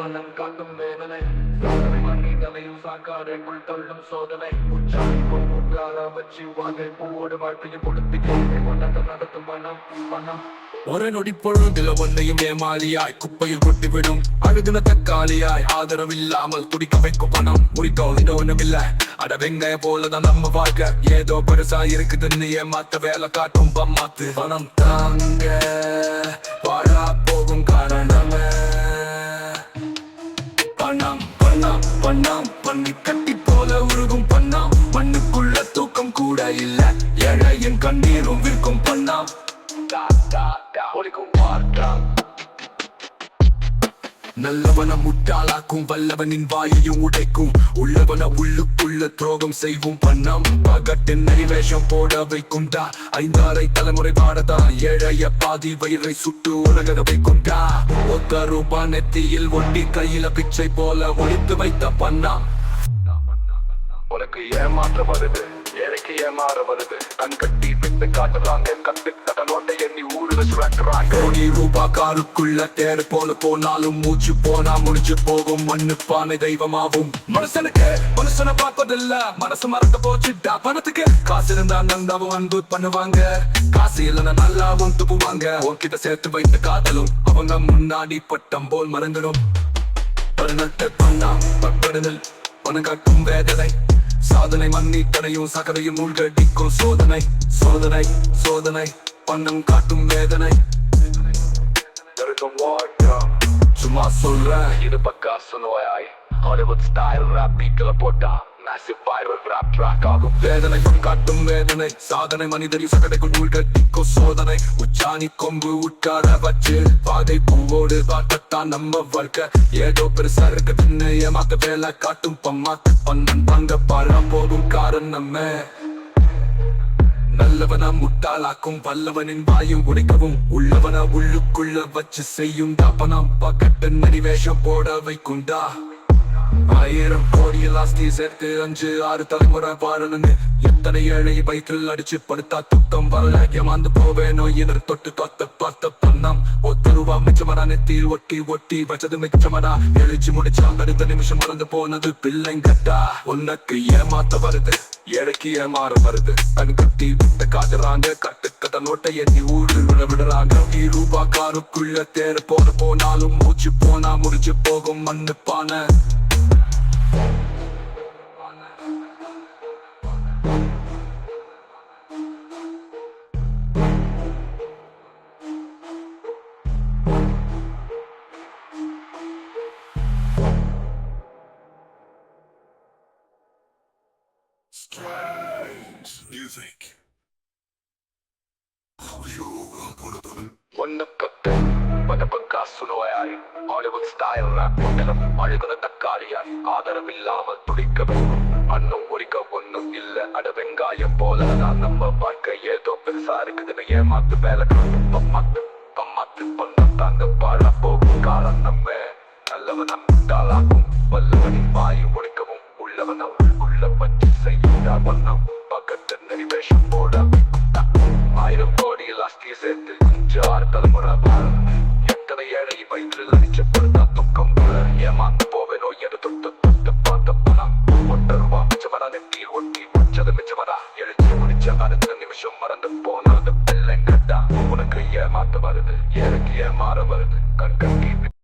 பணம் காட்டும் வேதனை. சாதனை மண்ணி சாக்காரைக்குள் தள்ளும் சோதனை. உச்சாணி பொருளாக வச்சு வாங்கை பூவோடு வாழ்க்கையை கொடுத்து கொண்டத்தை நடத்தும் பணம் பணம் ஒரு நொடி பொழுதுல ஒன்னையும் ஏமாலியாய் குப்பையில் கொட்டிவிடும். அழுகுன தக்காளியாய் ஆதரவில்லாமல் குடிக்க வைக்கும் பணம் முடித்தோம் இந்த அட வெங்காய போலதான் நம்ம வாழ்க்கை. ஏதோ பெருசா இருக்குதுன்னு ஏமாத்த வேலை காட்டும் பம்மாத்து பணம் தாங்க. மண்ணுக்குள்ள கூட இல்ல. ஏழையின் கண்ணீரும் விற்கும் பண்ணாம் நல்லவன முட்டாளாக்கும் வல்லவனின் வாயையும் உடைக்கும். உள்ளவன உள்ளுக்குள்ள துரோகம் செய்வும் பண்ணம் பகட்டின் நரிவேஷம் போட வைக்கும் டா. ஐந்தாரை தலைமுறை பாடதான் ஏழைய பாதி வயிறை சுட்டு உலகத வைக்கும் டா. ஒத்த ரூபா நெத்தியில் ஒட்டி கையில பிச்சை போல ஒழித்து வைத்த பண்ணா உனக்கு ஏமாற்ற வருது. எனக்கு ஏமாற வருது கண் கட்டி பித்து காட்டுறாங்க. கத்து கட்ட நோட்டை எண்ணி ஊருல சுழட்டுறாங்க கோடி ரூபா காருக்குள்ள தேர் போல போனாலும் மூச்சு போனா முடிச்சு போகும். மண்ணு பானை தெய்வமாகும். மனுஷனுக்கு மனுஷனை பார்ப்பதில்ல மனசு மறந்து போச்சுட்டா பணத்துக்கு காசு இருந்தா நல்லாவும் அன்பு பண்ணுவாங்க. காசு இல்லைன்னா நல்லாவும் துப்புவாங்க. உன்கிட்ட சேர்த்து வைத்த காதலும் அவங்க முன்னாடி பட்டம் போல் மறந்துடும் பதினெட்டு பண்ணாம். பப்படுதல் பணம் வேதனை. சாதனை மண்ணி கடையும் சகதையும் மூழ்கடிக்கும் சோதனை சோதனை சோதனை பணம் காட்டும் வேதனை. சும்மா சொல்ற இது பக்கா நோயாய் ஹாலிவுட் ஸ்டைல் ரேப் பீட்ல போட்டா. வேதனை காட்டும் வேதனை. சாதனை மனிதரின் சகதைக்குள் மூழ்கடிக்கும் சோதனை. உச்சாணி கொம்பு உட்கார வச்சு பாதை பூவோடு பார்த்தத்தான் நம்ம வாழ்க்கை. ஏதோ பெருசா இருக்குதுன்னு ஏமாத்த வேலை காட்டும் பம்மாத்து பண்ணன் பங்க பாழா போகும் காரணமே நல்லவனா முட்டாளாக்கும் வல்லவனின் வாயும் உடைக்கவும் உள்ளவனா உள்ளுக்குள்ள வச்சு செய்யும் தாப்பனாம். பக்கத்து நரிவேஷம் போட வைக்குண்டா ஆயிரம் கோடியில் ஆஸ்தி சேர்த்து அஞ்சு ஆறு தலைமுறை வாழணும்னு. எத்தனை ஏழை பைக்கில் அடிச்சு படுத்தா தூக்கம் வரல? ஏமாந்து போவேனோ? எதிர் தொட்டு தொத்த பார்த்த பண்ணம் ஒத்து ரூபா மிச்சமடா நெத்தியில் ஒட்டி ஒட்டி வச்சது மிச்சமடா. எழுச்சி முடிச்சா அடுத்த நிமிஷம் மறந்து போனது பிள்ளைங்கட்டா. உனக்கு ஏமாத்த வருது ஏழைக்கு ஏமாற வருது. கண் கட்டி விட்ட காதுறாங்க கட்டு கட்ட நோட்டை எண்ணி ஊரு விட விடுறாங்க. நீ ரூபா காருக்குள்ள தேர் போன போனாலும் மூச்சு போனா முடிச்சு போகும் மண்ணு பானை think? ஒன்னு கத்து பத பக்காசு நோயாய் ஹாலிவுட் ஸ்டைல் ரேப் போட்டலம் அழுகுன தக்காளியாய் ஒண்ணும் இல்ல அட வெங்காயம் போல நான் நம்ம வாழ்க்கை ஏதோ பெருசா இருக்குதுன்னு ஏமாத்து வேலை பம்மாத்து பம்மாத்து தாங்க போகும் காலம் நம்ம வேஷம் போட ஆயிரம் கோடி லாஸ்டி சேர்த்து கொஞ்சம் ஆறு தலைமுறை பாரம் எத்தனை ஏழை வயிற்று அடிச்சப்படுத்த துக்கம் ஏமாந்து போவேனோ எது தொட்டு தொட்டு பார்த்த பணம் ஒட்ட ரூபா மிச்சமரா நெட்டி ஒட்டி முடிச்சது மிச்சமரா எழுச்சி முடிச்ச அடுத்த நிமிஷம் மறந்து போனது பிள்ளைங்கட்டா உனக்கு ஏமாத்த வருது எனக்கு ஏமாற வருது கண்கட்டி